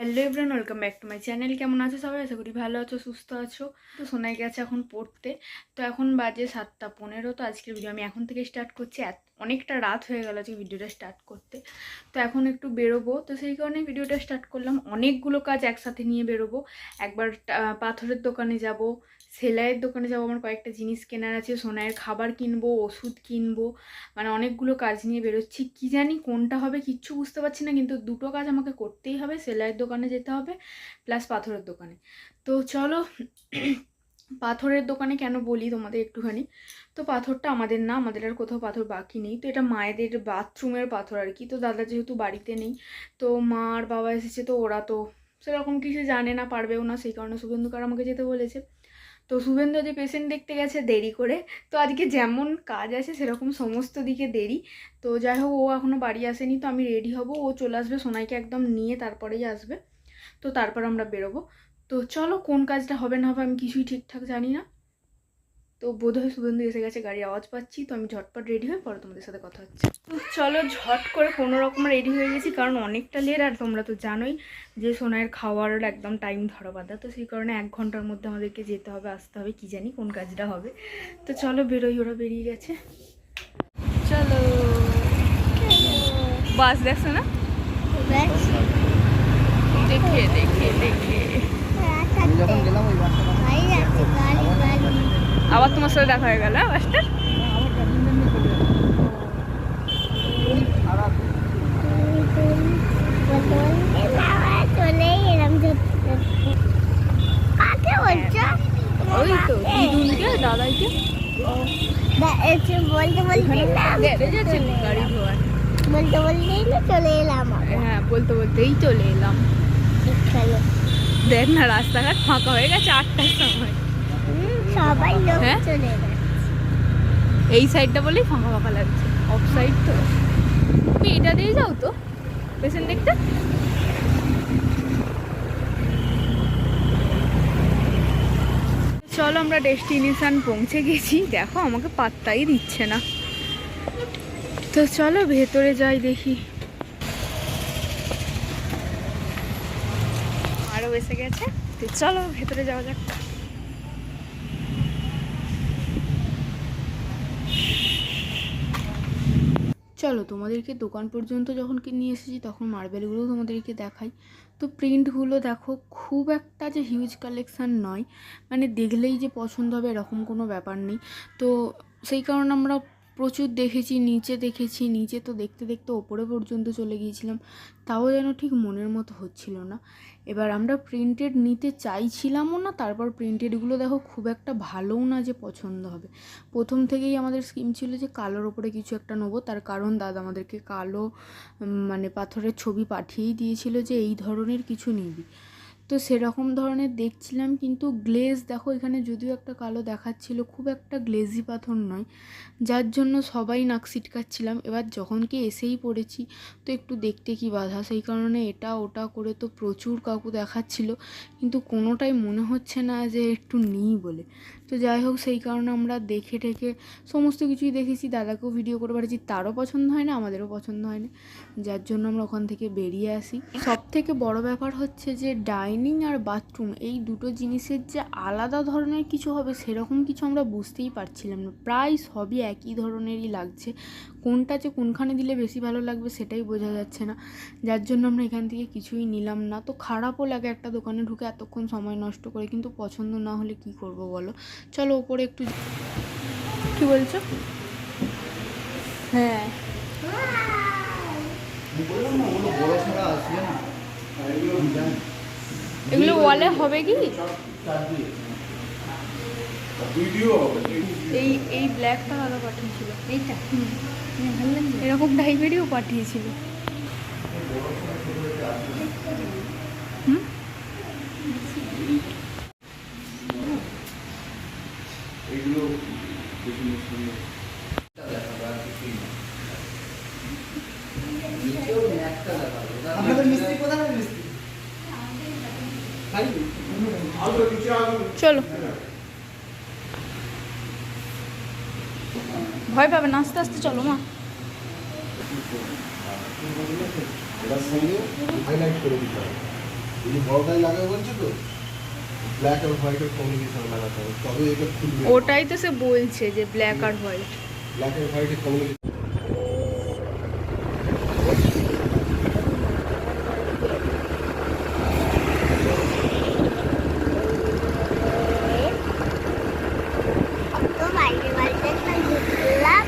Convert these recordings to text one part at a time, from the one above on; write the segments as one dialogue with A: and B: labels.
A: Hello everyone welcome back to my channel কেমন আছো সবাই? আশা করি ভালো আছো, সুস্থ আছো। তো সোনাই গেছে এখন পড়তে। তো এখন বাজে সাতটা পনেরো, তো আজকের ভিডিও আমি এখন থেকে স্টার্ট করছি। অনেকটা রাত হয়ে গেল আজকে ভিডিওটা স্টার্ট করতে। তো এখন একটু বেরোবো। তো সেই কারণে ভিডিওটা স্টার্ট করলাম। অনেকগুলো কাজ একসাথে নিয়ে বেরোবো। একবার পাথরের দোকানে যাব। সেলাইয়ের দোকানে যাব, আমার কয়েকটা জিনিস কেনার আছে সোনাইয়ের খাবার কিনবো, ওষুধ কিনবো মানে অনেকগুলো কাজ নিয়ে বেরোচ্ছি। কি জানি কোনটা হবে কিচ্ছু বুঝতে পারছি না, কিন্তু দুটো কাজ আমাকে করতেই হবে, সেলাইয়ের দোকানে যেতে হবে, প্লাস পাথরের দোকানে। তো চলো, পাথরের দোকানে কেন বলি তোমাদের একটুখানি? তো পাথরটা আমাদের না, আমাদের আর কোথাও পাথর বাকি নেই। তো এটা মায়েদের বাথরুমের পাথর আর কি। তো দাদা যেহেতু বাড়িতে নেই, তো মা আর বাবা এসেছে, তো ওরা তো সেরকম কিছু জানে না, পারবেও না, সেই কারণে শুভেন্দুকার আমাকে যেতে বলেছে। তো শুভেন্দু যে পেশেন্ট দেখতে গেছে দেরি করে। তো আজকে যেমন কাজ আছে সেরকম সমস্ত দিকে দেরি। তো যাই হোক, ও এখনও বাড়ি আসেনি, তো আমি রেডি হব। ও চলে আসবে, সোনাইকে একদম নিয়ে তারপরেই আসবে। তো তারপর আমরা বেরোবো। তো চলো কোন কাজটা হবে না হবে আমি কিছুই ঠিকঠাক জানি না। তো বোধহয় শুভেন্দু এসে গেছে গাড়ি আওয়াজ পাচ্ছি তো আমি ঝটপট রেডি হয়ে পরে তোমাদের সাথে কথা হচ্ছে। তো চলো ঝট করে কোনো রকম রেডি হয়ে গেছি কারণ অনেকটা লেট আর তোমরা তো জানোই যে সোনাইয়ের খাওয়ার একদম টাইম ধরা বাঁধা তো সেই কারণে এক ঘণ্টার মধ্যে আমাদেরকে যেতে হবে আসতে হবে কি জানি কোন কাজটা হবে। তো চলো বেরোই ওরা বেরিয়ে গেছে। চলো। বাস দেখছ না? দেখে দেখে দেখে।
B: যখন গেলাম ওই বাসটা
A: আবার তোমার সাথে দেখা হয়ে গেল হ্যাঁ, ওই তো দিদুনকে দাদাইকে।
B: বলতে বলতে
A: গাড়ি ধোয়ার
B: বলতে বলতেই না চলে এলাম
A: হ্যাঁ বলতে বলতেই চলে এলাম। দেখ না রাস্তাঘাট ফাঁকা হয়ে গেছে আটটার সময়।
B: সবাই লোক
A: হ্যাঁ?
B: চলে
A: এই সাইডটা বলেই ফাঁকা ফাঁকা লাগছে। অফ সাইড তো। তুমি এটা দিয়ে যাও তো পেশেন্ট দেখতে চলো আমরা ডেস্টিনেশন পৌঁছে গেছি। দেখো আমাকে পাত্তাই দিচ্ছে না। তো চলো ভেতরে যাই দেখি। আরও এসে গেছে। তো চলো ভেতরে যাওয়া যাক। চলো তোমাদেরকে দোকান পর্যন্ত যখন নিয়ে এসেছি তখন মার্বেলগুলোও তোমাদেরকে দেখাই। তো প্রিন্টগুলো দেখো, খুব একটা যে হিউজ কালেকশান নয়। মানে দেখলেই যে পছন্দ হবে এরকম কোনো ব্যাপার নেই। তো সেই কারণে আমরা প্রচুর দেখেছি, নিচে দেখেছি, নিচে তো দেখতে দেখতে ওপরে পর্যন্ত চলে গিয়েছিলাম। তাও যেন ঠিক মনের মতো হচ্ছিল না। এবার আমরা প্রিন্টেড নিতে চাইছিলামও না, তারপর প্রিন্টেডগুলো দেখো খুব একটা ভালোও না যে পছন্দ হবে। প্রথম থেকেই আমাদের স্কিম ছিল যে কালোর ওপরে কিছু একটা নেব, তার কারণ দাদা আমাদেরকে কালো মানে পাথরের ছবি পাঠিয়েই দিয়েছিল যে এই ধরনের কিছু নিবি। তো সেরকম ধরনের দেখছিলাম, কিন্তু গ্লেজ দেখো এখানে যদিও একটা কালো দেখাচ্ছিল, খুব একটা গ্লেজি পাথর নয়। যার জন্য সবাই নাক ছিটকাচ্ছিলাম। এবার যখন কি এসেই পড়েছি, তো একটু দেখতে কি বাধা। সেই কারণে এটা ওটা করে তো প্রচুর কাকু দেখাচ্ছিল, কিন্তু কোনোটাই মনে হচ্ছে না যে একটু নেই বলে। তো যাই হোক, সেই কারণে আমরা দেখে টেকে সমস্ত কিছুই দেখেছি। দাদাকেও ভিডিও করে পাঠিয়েছি তারও পছন্দ হয় না, আমাদেরও পছন্দ হয় না। যার জন্য আমরা ওখান থেকে বেরিয়ে আসি। সব থেকে বড় ব্যাপার হচ্ছে যে ডাইনিং আর বাথরুম এই দুটো জিনিসের যে আলাদা ধরনের কিছু হবে, সেরকম কিছু আমরা বুঝতেই পারছিলাম না। প্রায় সবই একই ধরনেরই লাগছে। কোনটা যে কোনখানে দিলে বেশি ভালো লাগবে, সেটাই বোঝা যাচ্ছে না। যার জন্য আমরা এখান থেকে কিছুই নিলাম না। তো খারাপও লাগে একটা দোকানে ঢুকে এতক্ষণ সময় নষ্ট করে। কিন্তু পছন্দ না হলে কি করব বলো? চলো ওপরে একটু কি বলছো? হ্যাঁ। এগুলো ওয়ালে হবে কি? এই এই ব্ল্যাকটা দাদা পাঠিয়েছিল।
B: এইটা? লাগছে।
A: এরকম টাইপেরইও পাঠিয়েছিল। হুম?
C: এগুলো বেশি
A: চলো। ভয় পাবে না আস্তে আস্তে চলো মা।
C: হাইলাইট করে দিতে হবে।
D: বড়টাই লাগাবে বলছে তো ব্ল্যাক আর হোয়াইটের কমিউনিকেশন লাগাতে হবে তবে এটা খুলবে।
A: ওটাই তো সে বলছে যে ব্ল্যাক আর হোয়াইট
D: ব্ল্যাক আর হোয়াইটের কমিউনিকেশন
B: তো বাইরে বাইরে একটা ঘুরলাম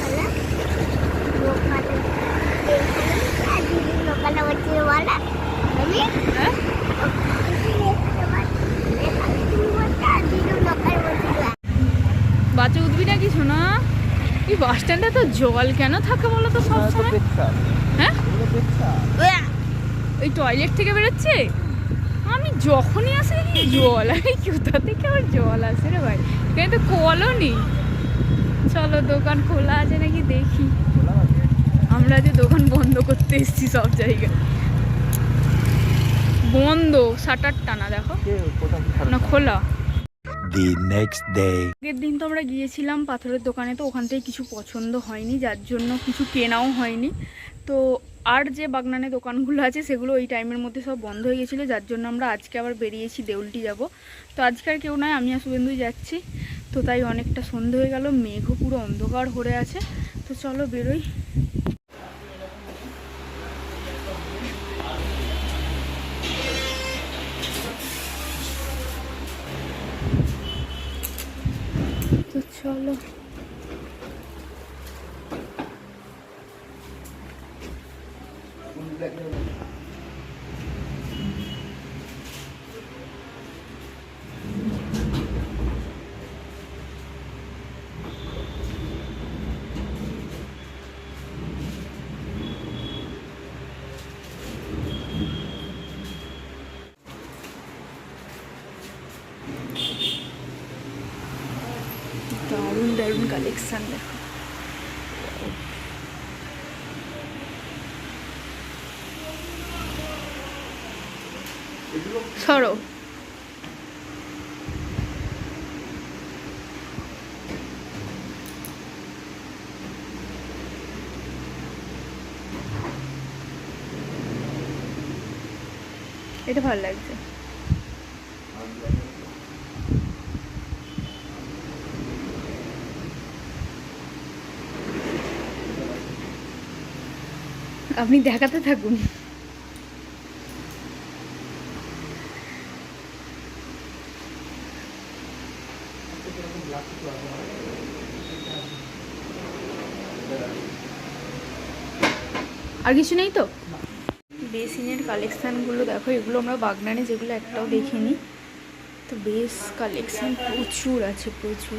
B: বলে দোকানে দেখলাম আর দিদি দোকানে বসে বলে আমি
A: হ্যাঁ বাচ্চা উঠবি নাকি শোনা? এই বাস স্ট্যান্ডে তো জল কেন থাকে বলো তো সব সময়? হ্যাঁ? ওই টয়লেট থেকে বেরোচ্ছে? আমি যখনই আসি দেখি জল। আরে কোথা থেকে আবার জল আসে রে ভাই? এখানে তো কলও নেই চলো দোকান খোলা আছে নাকি দেখি। আমরা যে দোকান বন্ধ করতে এসেছি সব জায়গায়। বন্ধ শাটার টানা দেখো। না খোলা।
E: The next day.
A: আগের দিন তো আমরা গিয়েছিলাম পাথরের দোকানে, তো ওখান থেকে কিছু পছন্দ হয়নি, যার জন্য কিছু কেনাও হয়নি। তো আর যে বাগনানে দোকানগুলো আছে, সেগুলো ওই টাইমের মধ্যে সব বন্ধ হয়ে গেছিল, যার জন্য আমরা আজকে আবার বেরিয়েছি দেউলটি যাব। তো আজকে আর কেউ নয় আমি আর শুভেন্দুই যাচ্ছি। তো তাই অনেকটা সন্ধে হয়ে গেল, মেঘও পুরো অন্ধকার হয়ে আছে। তো চলো বেরোই। চলো। দারুণ কালেকশান দেখো সরো। এটা ভালো লাগছে। আপনি দেখাতে থাকুন। আর কিছু নেই তো? বেসিনের কালেকশানগুলো দেখো, এগুলো আমরা বাগনানে যেগুলো একটাও দেখিনি। তো বেস কালেকশান প্রচুর আছে, প্রচুর।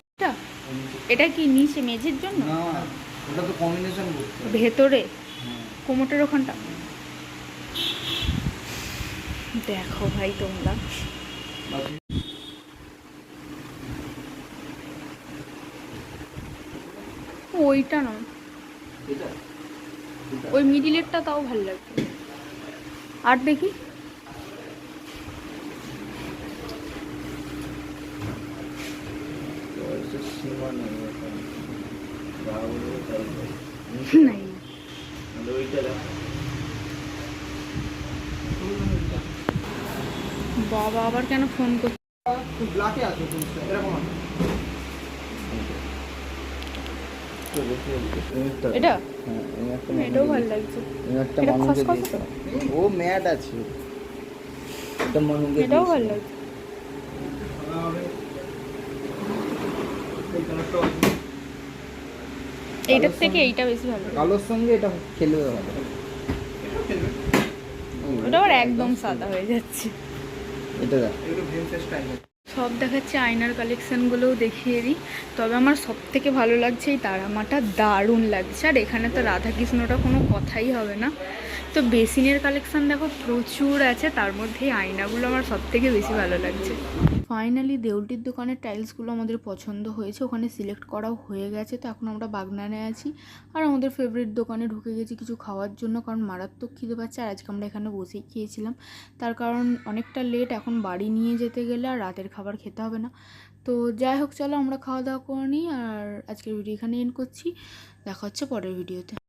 A: এটা কি নিচে মেঝের জন্য?
C: না ওটা তো কম্বিনেশন করতে
A: ভেতরে?
C: হ্যাঁ।
A: কোমোটের ওখানটা। দেখো ভাই তোমরা। ওইটা নয় ওই মিডিলেরটা তাও ভালো লাগবে আর দেখি
C: সীমা নেই।
A: নাই। বাবা আবার কেন ফোন করছে
D: আছে এরকম
A: এটা এটাও ভালো লাগছে
C: একটা মানুষে? ও ম্যাট আছে এটা মানুষে
A: এটাও। ভালো লাগছে এইটার থেকে এইটা বেশি ভালো।
C: কালোর সঙ্গে এটা খেলবে ভালো
A: ওটা আবার একদম সাদা হয়ে যাচ্ছে।
C: এটা
A: সব দেখাচ্ছে আয়নার কালেকশানগুলোও দেখিয়ে দিই। তবে আমার সব থেকে ভালো লাগছে এই তারামাটা। দারুণ লাগছে। আর এখানে তো রাধাকৃষ্ণটা কোনো কথাই হবে না। তো বেসিনের কালেকশন দেখো প্রচুর আছে। তার মধ্যে এই আয়নাগুলো আমার সব থেকে বেশি ভালো লাগছে। ফাইনালি দেউলটির দোকানের টাইলসগুলো আমাদের পছন্দ হয়েছে, ওখানে সিলেক্ট করাও হয়ে গেছে, তো এখন আমরা বাগনানে আছি। আর আমাদের ফেভারিট দোকানে ঢুকে গেছি কিছু খাওয়ার জন্য, কারণ মারাত্মক খিদে পাচ্ছে, আর আজকে আমরা এখানে বসেই খেয়েছিলাম। তার কারণ অনেকটা লেট এখন বাড়ি নিয়ে যেতে গেলে আর রাতের খাবার খেতে হবে না। তো যাই হোক, চলো আমরা খাওয়া দাওয়া করে নিই, আর আজকের ভিডিও এখানে এন্ড করছি। দেখা হচ্ছে পরের ভিডিওতে